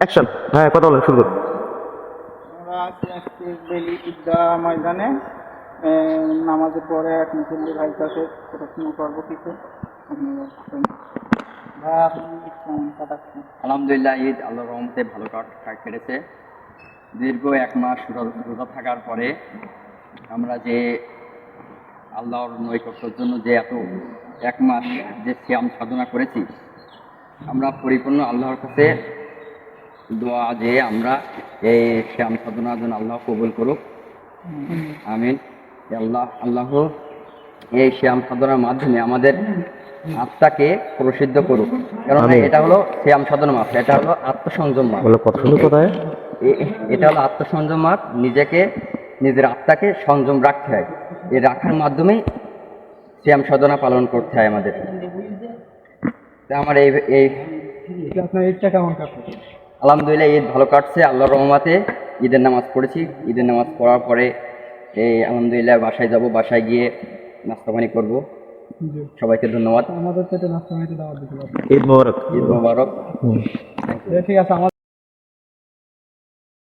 Action হ্যাঁ কথা বলেন শুরু করুন। ময়দানে নামাজের পরে এক মুসল্লি ভাই কাছে প্রশ্ন করব কিছু। ভাই আলহামদুলিল্লাহ ঈদ আল্লাহর রহমতে ভালো কাট কাট কেটেছে দীর্ঘ এক মাস রোজা রোজা থাকার পরে আমরা যে আল্লাহর নৈকট্যর জন্য যে এত এক মাস যে শ্যাম সাধনা করেছি আমরা পরিপূর্ণ আল্লাহর কাছে দোয়া যে আমরা এই শ্যাম সাধনার জন্য আল্লাহ কবুল করুক। আমিন। আল্লাহ আল্লাহ এই শ্যাম সাধনার মাধ্যমে আমাদের আত্মাকে প্রসিদ্ধ করুক। কারণ এটা হলো শ্যাম সাধনা মাস এটা হলো আত্মসংযম মাস কত সুন্দর কোথায়? এটা হলো আত্মসংযম মাস নিজেকে নিজের আত্মাকে সংযম রাখতে হয়। এই রাখার মাধ্যমে শ্যাম সাধনা পালন করতে হয় আমাদের। আমার এই এই আপনার কেমন আলহামদুলিল্লাহ ঈদ ভালো কাটছে আল্লাহ রহমাতে ঈদের নামাজ পড়েছি। ঈদের নামাজ পড়ার পরে এই আলহামদুলিল্লাহ বাসায় যাব বাসায় গিয়ে নাস্তা পানি করব। সবাইকে ধন্যবাদ। আমাদের তো নাস্তা দাওয়াত দিতে ঈদ মোবারক। ঈদ মোবারক। ঠিক আছে আমার